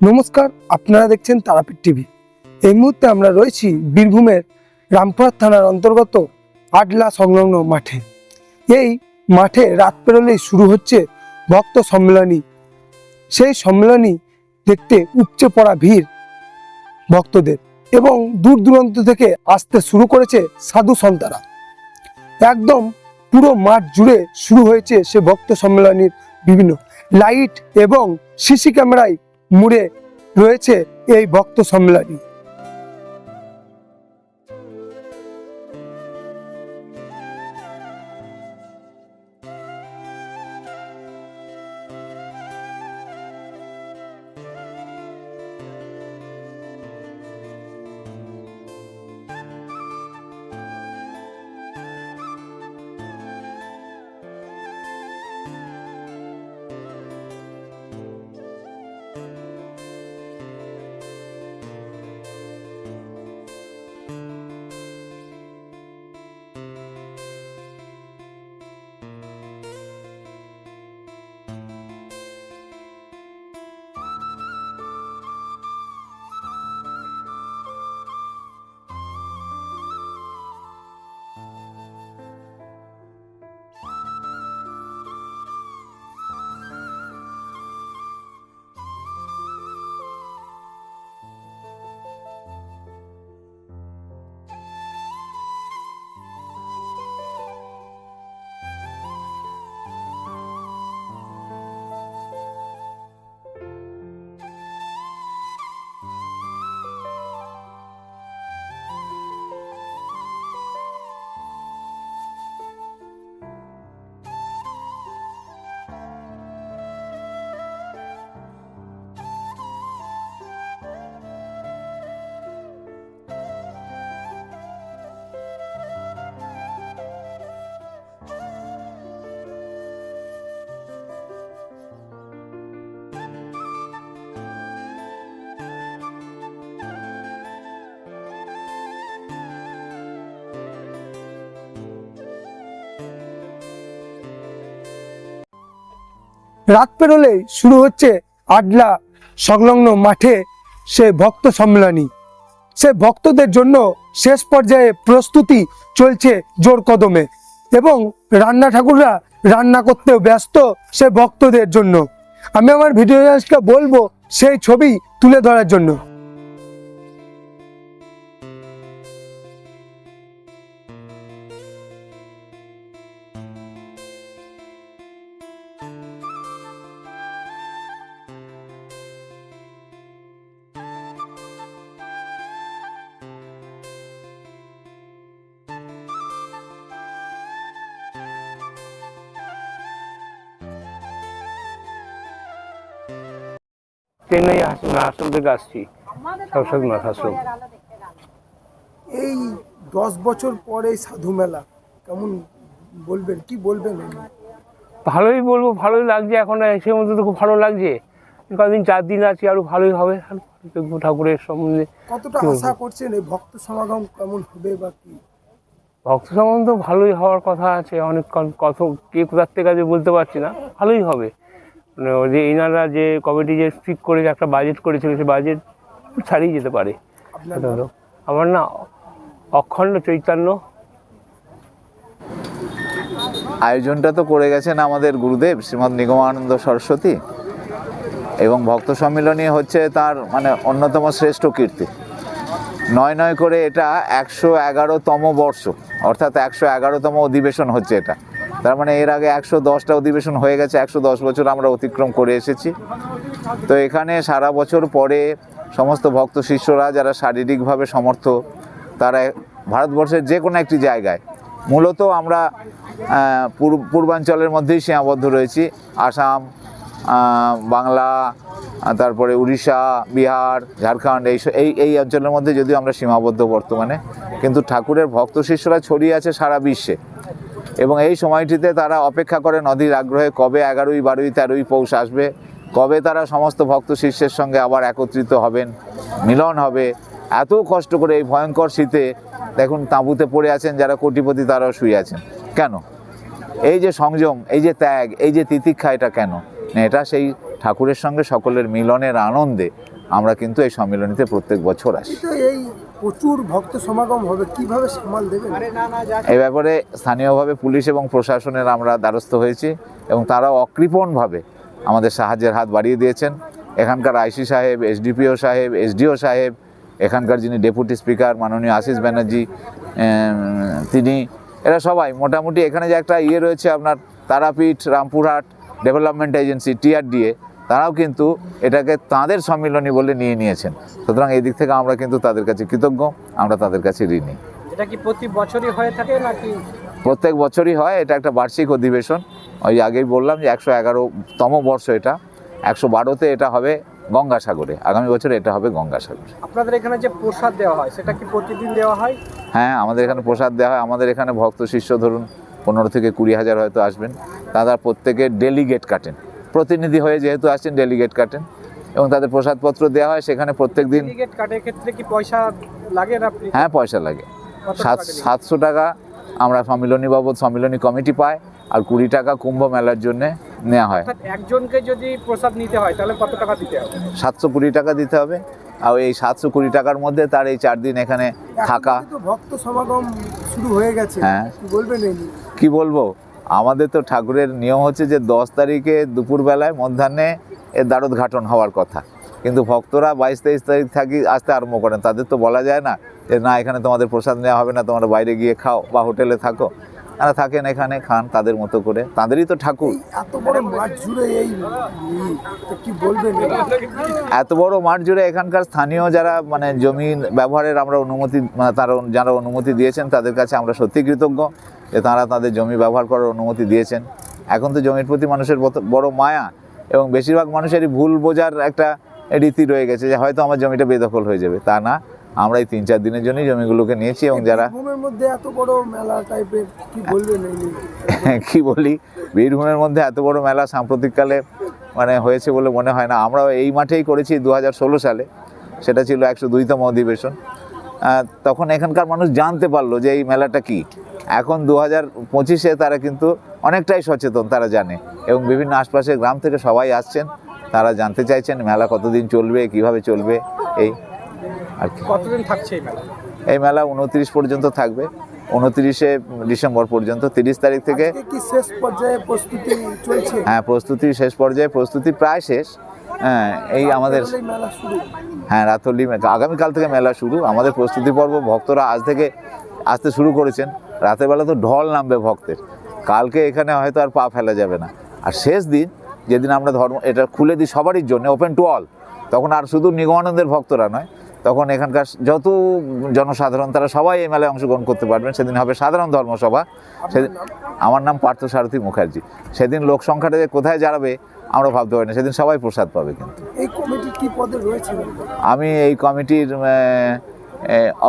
নমস্কার, আপনারা দেখছেন তারাপীঠ টিভি। এই মুহূর্তে আমরা রয়েছি বীরভূমের রামপুরহাট থানার অন্তর্গত আডলা সংলগ্ন মাঠে। এই মাঠে রাত পেরোলেই শুরু হচ্ছে ভক্ত সম্মেলনী। সেই সম্মেলনী দেখতে উপচে পড়া ভিড় ভক্তদের এবং দূর দূরান্ত থেকে আসতে শুরু করেছে সাধু সন্তারা। একদম পুরো মাঠ জুড়ে শুরু হয়েছে সে ভক্ত সম্মেলনীর বিভিন্ন। লাইট এবং সিসি ক্যামেরায় মুড়ে রয়েছে এই ভক্ত সম্মেলনী রাত পেরোলেই শুরু হচ্ছে আডলা সংলগ্ন মাঠে সে ভক্ত সম্মেলনী। সে ভক্তদের জন্য শেষ পর্যায়ে প্রস্তুতি চলছে জোর কদমে এবং রান্না ঠাকুররা রান্না করতেও ব্যস্ত সে ভক্তদের জন্য। আমি আমার ভিডিও বলব সেই ছবি তুলে ধরার জন্য। চেন্নাই হাস- আশ্রম থেকে আসছি সরস্বতীনাথ আশ্রম এই দশ বছর পরে সাধু মেলা কেমন বলবেন? কি বলবেন ভালোই বলব ভালোই লাগছে এখন। সে মধ্যে তো খুব ভালো লাগছে। কদিন চার দিন আছি আরও ভালোই হবে। ঠাকুরের সম্বন্ধে কতটা? আশা করছেন? এই ভক্ত সমাগম কেমন হবে বা কি? ভক্ত সম্বন্ধে ভালোই হওয়ার কথা আছে। অনেক কত কে কোথার থেকে আছে বলতে পারছি না। ভালোই হবে। যে এনারা যে কমিটি যে ঠিক করে যে একটা বাজেট করেছিল সে বাজেট ছাড়িয়ে যেতে পারে। আমার না অখণ্ড চৈতন্য। আয়োজনটা তো করে গেছেন আমাদের গুরুদেব শ্রীমৎ নিগমানন্দ সরস্বতী। এবং ভক্ত সম্মিলনী হচ্ছে তার মানে অন্যতম শ্রেষ্ঠ কীর্তি। নয় নয় করে এটা একশো এগারোতম বর্ষ অর্থাৎ একশো এগারোতম অধিবেশন হচ্ছে এটা। তার মানে এর আগে একশো দশটা অধিবেশন হয়ে গেছে, একশো দশ বছর আমরা অতিক্রম করে এসেছি। তো এখানে সারা বছর পরে সমস্ত ভক্ত শিষ্যরা যারা শারীরিকভাবে সমর্থ, তারা ভারতবর্ষের যে কোনো একটি জায়গায়, মূলত আমরা পূর্ব- পূর্বাঞ্চলের মধ্যেই সীমাবদ্ধ রয়েছি। আসাম বাংলা তারপরে উড়িষ্যা, বিহার, ঝাড়খণ্ড, এই স- এই এই অঞ্চলের মধ্যে যদিও আমরা সীমাবদ্ধ বর্তমানে, কিন্তু ঠাকুরের ভক্ত শিষ্যরা ছড়িয়ে আছে সারা বিশ্বে। এবং এই সময়টিতে তারা অপেক্ষা করে নদীর আগ্রহে কবে এগারোই, বারোই, তেরোই পৌষ আসবে, কবে তারা সমস্ত ভক্ত শিষ্যের সঙ্গে আবার একত্রিত হবেন, মিলন হবে। এত কষ্ট করে এই ভয়ঙ্কর শীতে দেখুন তাঁবুতে পড়ে আছেন যারা কোটিপতি তারাও শুয়ে আছেন। কেন? এই যে সংযম, এই যে ত্যাগ, এই যে তিতিক্ষা এটা কেন? এটা সেই ঠাকুরের সঙ্গে সকলের মিলনের আনন্দে আমরা কিন্তু এই সম্মিলনীতে প্রত্যেক বছর আসি। প্রচুর ভক্ত সমাগম হবে কীভাবে সামাল দেবেন? এই ব্যাপারে স্থানীয়ভাবে পুলিশ এবং প্রশাসনের আমরা দ্বারস্থ হয়েছি এবং তারাও অকৃপণভাবে আমাদের সাহায্যের হাত বাড়িয়ে দিয়েছেন। এখানকার আইসি সাহেব এসডিপিও সাহেব এসডিও সাহেব এখানকার যিনি ডেপুটি স্পিকার মাননীয় আশিস ব্যানার্জি তিনি এরা সবাই মোটামুটি এখানে যে একটা ইয়ে রয়েছে আপনার Tarapith Rampurhat development agency TRDA তারাও কিন্তু এটাকে তাদের সম্মিলনী বলে নিয়ে নিয়েছেন। সুতরাং এই দিক থেকে আমরা কিন্তু তাদের কাছে কৃতজ্ঞ আমরা তাদের কাছে ঋণী। এটা কি প্রতি বছরই হয়ে থাকে নাকি? প্রত্যেক বছরই হয় এটা একটা বার্ষিক অধিবেশন। ওই আগেই বললাম যে একশো এগারোতম বর্ষ এটা একশো বারোতে এটা হবে গঙ্গাসাগরে আগামী বছর এটা হবে গঙ্গাসাগরে। আপনাদের এখানে যে প্রসাদ দেওয়া হয় সেটা কি প্রতিদিন দেওয়া হয়? হ্যাঁ আমাদের এখানে প্রসাদ দেওয়া হয়। আমাদের এখানে ভক্ত শিষ্য ধরুন পনেরো থেকে কুড়ি হাজার হয়তো আসবেন। তারা প্রত্যেকে ডেলিগেট কাটেন। প্রতিনিধি হয়ে যেহেতু আসছেন ডেলিগেট কাটেন এবং তাদের প্রসাদপত্র দেওয়া হয় সেখানে প্রত্যেক দিন ডেলিগেট কার্ডের ক্ষেত্রে কি পয়সা লাগে হ্যাঁ পয়সা লাগে। সাত সাতশো টাকা আমরা সম্মিলনী বাবদ সম্মিলনী কমিটি পাই আর কুড়ি টাকা কুম্ভ মেলার জন্য নেওয়া হয়। একজনকে যদি প্রসাদ নিতে হয় তাহলে কত টাকা দিতে হবে? সাতশো কুড়ি টাকা দিতে হবে আর এই সাতশো কুড়ি টাকার মধ্যে তার এই চার দিন এখানে থাকা। ভক্ত সমাগম শুরু হয়ে গেছে হ্যাঁ। কি বলবেন কি বলব? আমাদের তো ঠাকুরের নিয়ম হচ্ছে যে দশ তারিখে দুপুরবেলায় মধ্যাহ্নে এর দ্বারোদ্ঘাটন হওয়ার কথা। কিন্তু ভক্তরা বাইশ তেইশ তারিখ থাকি আসতে আরম্ভ করেন। তাদের তো বলা যায় না যে না এখানে তোমাদের প্রসাদ নেওয়া হবে না তোমরা বাইরে গিয়ে খাও বা হোটেলে থাকো। তারা থাকেন এখানে খান তাদের মতো করে। তাদেরই তো ঠাকুর। এত বড় মাঠ জুড়ে এই কি বলবেন? এত বড় মাঠ জুড়ে এখানকার স্থানীয় যারা মানে জমি ব্যবহারের আমরা অনুমতি মানে তারা যারা অনুমতি দিয়েছেন তাদের কাছে আমরা সত্যি কৃতজ্ঞ। যে তারা তাদের জমি ব্যবহার করার অনুমতি দিয়েছেন। এখন তো জমির প্রতি মানুষের বড় মায়া এবং বেশিরভাগ মানুষেরই ভুল বোঝার একটা রীতি রয়ে গেছে যে হয়তো আমার জমিটা বেদখল হয়ে যাবে। তা না আমরা এই তিন চার দিনের জন্যই জমিগুলোকে নিয়েছি এবং যারা মধ্যে এত বড় মেলা টাইপের কি বলবেন কি বলি? বীরভূমের মধ্যে এত বড় মেলা সাম্প্রতিককালে মানে হয়েছে বলে মনে হয় না। আমরাও এই মাঠেই করেছি দু হাজার ষোলো সালে। সেটা ছিল একশো দুইতম অধিবেশন। তখন এখানকার মানুষ জানতে পারল যে এই মেলাটা কি। এখন দু হাজার পঁচিশে তারা কিন্তু অনেকটাই সচেতন তারা জানে। এবং বিভিন্ন আশপাশের গ্রাম থেকে সবাই আসছেন তারা জানতে চাইছেন মেলা কতদিন চলবে কীভাবে চলবে এই আর কি। কতদিন থাকছে এই মেলা? এই মেলা উনত্রিশ পর্যন্ত থাকবে। উনত্রিশে ডিসেম্বর পর্যন্ত তিরিশ তারিখ থেকে শেষ পর্যায়ে প্রস্তুতি চলছে? হ্যাঁ প্রস্তুতি শেষ পর্যায়ে প্রস্তুতি প্রায় শেষ। হ্যাঁ এই আমাদের মেলা হ্যাঁ রাতলি মে- আগামীকাল থেকে মেলা শুরু। আমাদের প্রস্তুতি পর্ব ভক্তরা আজ থেকে আসতে শুরু করেছেন। রাতের বেলা তো ঢল নামবে ভক্তের। কালকে এখানে হয়তো আর পা ফেলা যাবে না। আর শেষ দিন, যেদিন আমরা ধর্ম এটা খুলে দিই সবারই জন্য ওপেন টু অল তখন আর শুধু নিগমানন্দের ভক্তরা নয়, তখন এখানকার যত জনসাধারণ, তারা সবাই এই মেলায় অংশগ্রহণ করতে পারবেন। সেদিন হবে সাধারণ ধর্মসভা। সেদিন আমার নাম পার্থ সারথী মুখার্জি। সেদিন লোক সংখ্যাটা যে কোথায় দাঁড়াবে আমরা ভাবতে পারি না সেদিন সবাই প্রসাদ পাবে কিন্তু। এই কমিটি কি পদে রয়েছে? আমি এই কমিটির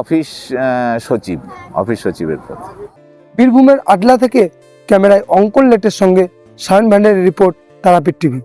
অফিস সচিব অফিস সচিবের পদ। বীরভূমের আডলা থেকে ক্যামেরায় অঙ্কন লেটের সঙ্গে সায়ন ভান্ডারের রিপোর্ট তারাপীঠ টিভি।